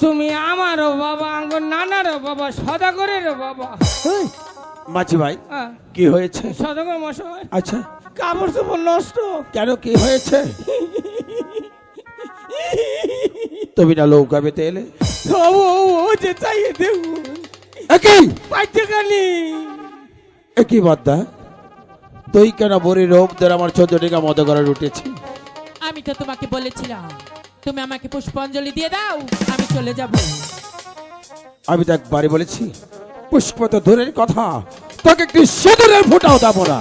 তুমি আমারও বাবা আঙ্গুর নানারও বাবা সদাগরেরও বাবা। মাঝি ভাই হ্যাঁ, কি হয়েছে? সদাগর মশাই আচ্ছা। কাপড় চোপড় নষ্ট। কেন কি হয়েছে? তুমি না লৌকা পেতে এলে? ও যে চাইয়ে দেখুন একই? পাইতে কানি। একই বাদ্দা? তুই কেন বড়ি রোগদের আমার চোদ্দ টাকা মতো করে উঠেছি আমি তো তোমাকে বলেছিলাম তুমি আমাকে পুষ্পাঞ্জলি দিয়ে দাও আমি চলে যাব। আমি তো একবারই বলেছি পুষ্প তো দূরের কথা তোকে একটি সিঁদুরের ফোটাও দেবো না।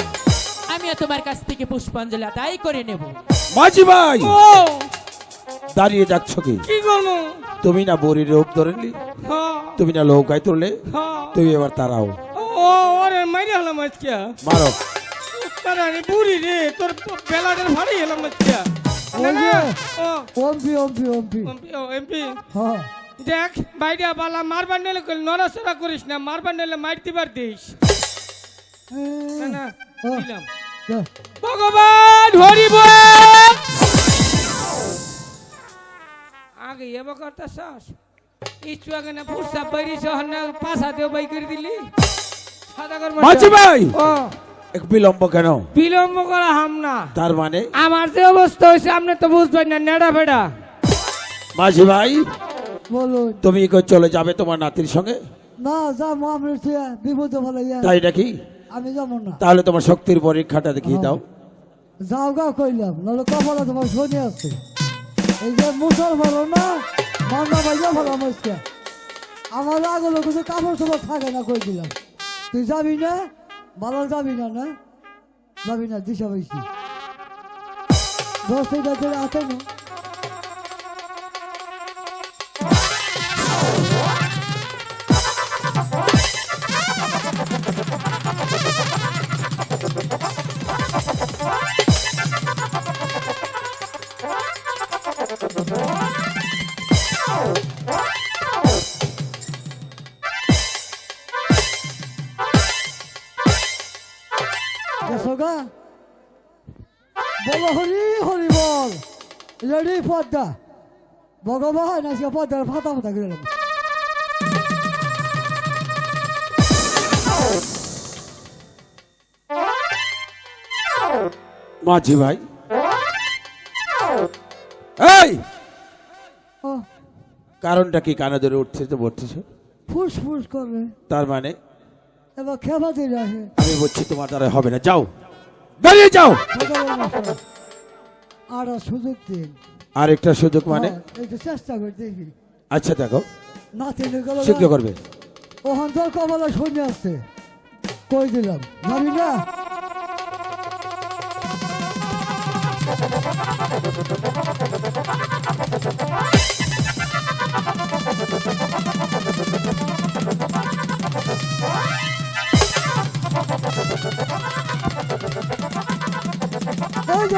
আমিও তোমার কাছ থেকে পুষ্পাঞ্জলি আদায় করে নেব। মাঝি ভাই! ও! দাঁড়িয়ে যাচ্ছ কি? কি করব তুমি না বড়ি রোগ ধরেলি হ্যাঁ তুমি না লৌকায় তুললে হ্যাঁ তুমি এবার তারাও। ও ওরে মাইরে হলাম আজকে। মারো। কারণে বুড়ি রে তোর বেলাটার ভারী হলাম আজকে। ওমপি ওমপি ওমপি ও। এমপি। হ্যাঁ দেখ বাইরে বালা মারবার নিলে কই নড়াচড়া করিস না মারবার নিলে মারতে পারতিস না না হ্যাঁ। দিলাম। ভগবান হরি বল আগে এবার করতে চাস? ইচ্ছু আগে না ফুরসা বাইরি শহর না পাশা দেও বাই করে দিলি? সাদা কর মাঝি ভাই! ও বিলম্ব কেন? বিলম্ব করা হাম না। তার মানে? আমার যে অবস্থা হয়েছে আপনি তো বুঝবেন না নেড়া ফেড়া। মাঝি ভাই বলুন। তুমি কই চলে যাবে তোমার নাতির সঙ্গে? না যা আমি বিপদে ভালো তাই নাকি? আমি যাব না। তাহলে তোমার শক্তির পরীক্ষাটা দেখিয়ে দাও। যাও গা কইলাম। নাহলে কপালে তোমার শনি আছে। এই যে মুসল ভালো না মান্না ভাইয়া ভালো আমাকে আমার আগলো কিছু কাপড় চোপড় থাকে না কই দিলাম। তুই যাবি না? ভালো যাবি না না? যাবি না দিশা পাইছি দশ করে আছে না বলো হরি হরি বল। রেডি পদ্মা। ভগবান আজকে পদ্মার ফাতা ফাতা করে। মাঝি ভাই। এই! ও। কারণটা কি কানে ধরে উঠছে তো বলছিস? ফুস ফুস করবে। তার মানে? এবার খেপা দিয়ে আমি বলছি তোমার দ্বারা হবে না। যাও। বেরিয়ে যাও। আর সুযোগ দিন। আর একটা সুযোগ মানে? হ্যাঁ, চেষ্টা করে দেখি। আচ্ছা দেখো। না গেল শীঘ্র করবে? ওখান তোর কপালে শুনে আসছে। কই দিলাম? যাবি না।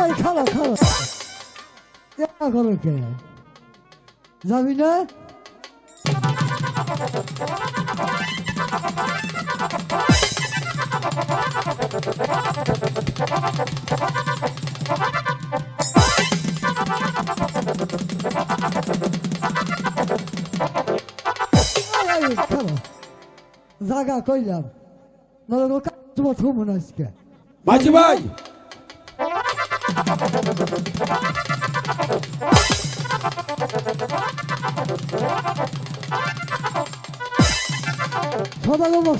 এই খালো খালো। করো কে? যাবি না? জাগা কইলাম। নলে তোমার থুমুন আজকে। মাঝি ভাই!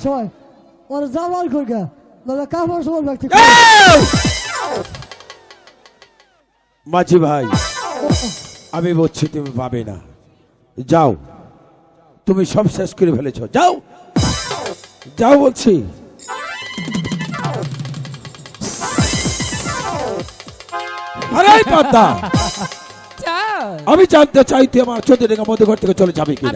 সবাই ওর জামাল করগা নলে কাপড় সবার ব্যক্তি মাঝি ভাই, আমি বলছি তুমি পাবে না। যাও। তুমি সব শেষ করে ফেলেছ। যাও। যাও বলছি। আরে আমি জানতে চাইতে তুই আমার চোদ্দ টাকা মধ্যে ঘর থেকে চলে যাবে কিনা।